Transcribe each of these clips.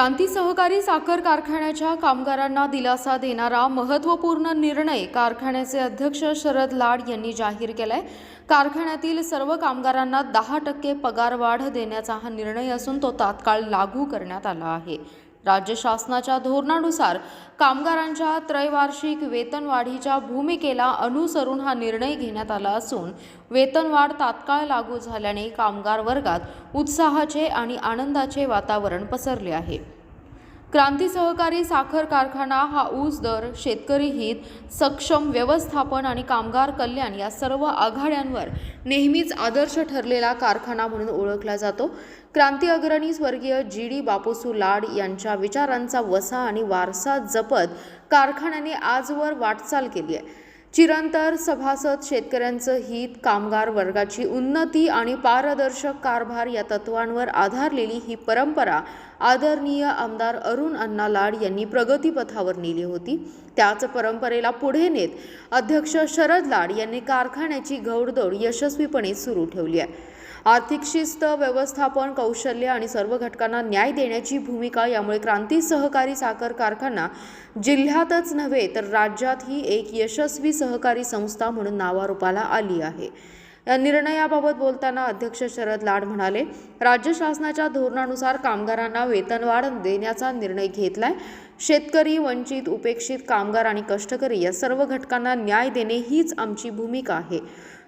क्रांती सहकारी साखर कारखान्याच्या कामगारांना दिलासा देणारा महत्त्वपूर्ण निर्णय कारखान्याचे अध्यक्ष शरद लाड यांनी जाहीर केलाय. कारखान्यातील सर्व कामगारांना दहा टक्के पगारवाढ देण्याचा हा निर्णय असून तो तात्काळ लागू करण्यात आला आहे. राज्य शासनाच्या धोरणानुसार कामगारांच्या त्रैवार्षिक वेतनवाढीच्या भूमिकेला अनुसरून हा निर्णय घेण्यात आला असून वेतनवाढ तात्काळ लागू झाल्याने कामगार वर्गात उत्साहाचे आणि आनंदाचे वातावरण पसरले आहे. क्रांती सहकारी साखर कारखाना हा ऊस दर शेतकरी हित सक्षम व्यवस्थापन आणि कामगार कल्याण या सर्व आघाड्यांवर नेहमीच आदर्श ठरलेला कारखाना म्हणून ओळखला जातो. क्रांती अग्रणी स्वर्गीय जी डी बापूसू लाड यांच्या विचारांचा वसा आणि वारसा जपत कारखान्याने आजवर वाटचाल केली आहे. चिरंतर सभासद शेतकऱ्यांचं हित कामगार वर्गाची उन्नती आणि पारदर्शक कारभार या तत्वांवर आधारलेली ही परंपरा आदरणीय आमदार अरुण अण्णा लाड यांनी प्रगतीपथावर नेली होती. त्याच परंपरेला पुढे नेत अध्यक्ष शरद लाड यांनी कारखान्याची घौडदौड यशस्वीपणे सुरू ठेवली आहे. आर्थिक शिस्त व्यवस्थापन कौशल्य आणि सर्व घटकांना न्याय देण्याची भूमिका यामुळे क्रांती सहकारी साखर कारखाना जिल्ह्यातच नव्हे तर राज्यात ही एक यशस्वी सहकारी संस्था म्हणून नावारूपाला आली आहे. या निर्णयाबाबत बोलताना अध्यक्ष शरद लाड म्हणाले राज्य शासनाच्या धोरणानुसार कामगारांना वेतनवाढ देण्याचा निर्णय घेतलाय. शेतकरी वंचित उपेक्षित कामगार आणि कष्टकरी या सर्व घटकांना न्याय देणे हीच आमची भूमिका आहे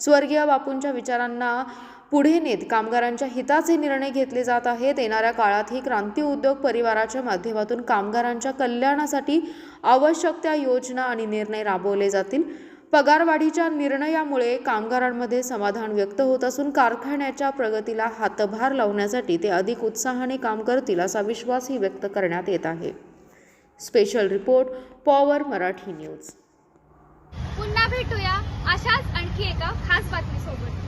स्वर्गीय बापूंच्या विचारांना पुढे नेत कामगारांच्या हिताचे निर्णय घेतले जात आहेत. येणाऱ्या काळातही क्रांती उद्योग परिवाराच्या माध्यमातून कामगारांच्या कल्याणासाठी आवश्यक त्या योजना आणि निर्णय राबवले जातील. पगारवाढीच्या निर्णयामुळे कामगारांमध्ये समाधान व्यक्त होत असून कारखान्याच्या प्रगतीला हातभार लावण्यासाठी ते अधिक उत्साहाने काम करतील असा विश्वासही व्यक्त करण्यात येत आहे. Special report power Marathi news. पुन्हा भेटूया अशाच आणखी एका खास बातमीसोबत.